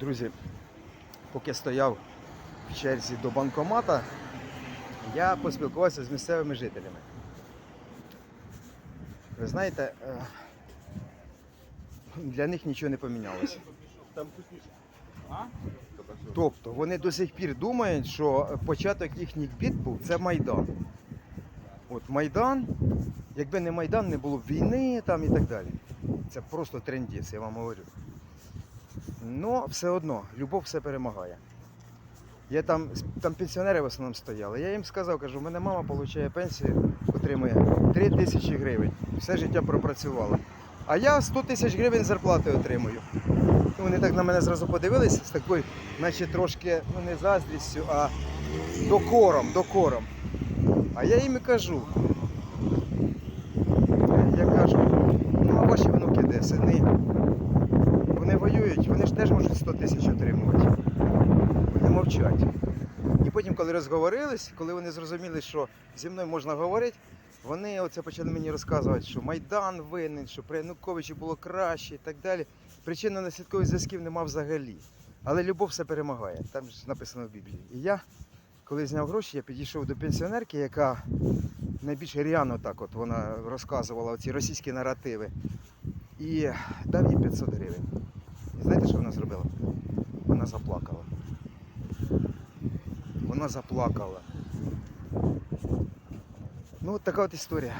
Друзі, поки стояв в черзі до банкомата, я поспілкувався з місцевими жителями. Ви знаєте, е, для них нічого не помінялося. Тобто вони до сих пір думають, що початок їхніх бід був це Майдан. От Майдан, якби не Майдан, не було б війни там і так далі. Це просто трендіс, я вам говорю. Ну, все одно, любов все перемагає. Я там, там пенсіонери в основному стояли. Я їм сказав, кажу, у мене мама отримує пенсію, отримує 3 тисячі гривень. Все життя пропрацювала. А я 100 тисяч гривень зарплати отримую. І Вони так на мене зразу подивилися з такою, наче трошки, ну не заздрістю, а докором, докором. А я їм і кажу. Я кажу, ну а ваші внуки де, сини? Вони воюють, вони ж теж можуть 100 тисяч отримувати. Вони мовчать. І потім, коли розговорились, коли вони зрозуміли, що зі мною можна говорити, вони оце почали мені розказувати, що Майдан винен, що при Януковичі було краще і так далі. Причинно-наслідкових зв'язків нема взагалі. Але любов все перемагає. Там ж написано в Біблії. І я, коли зняв гроші, я підійшов до пенсіонерки, яка найбільш ряно так от вона розказувала ці російські наративи. І дав їй 500 гривень. Знаєте, що вона зробила? Вона заплакала. Вона заплакала. Ну, от така от історія.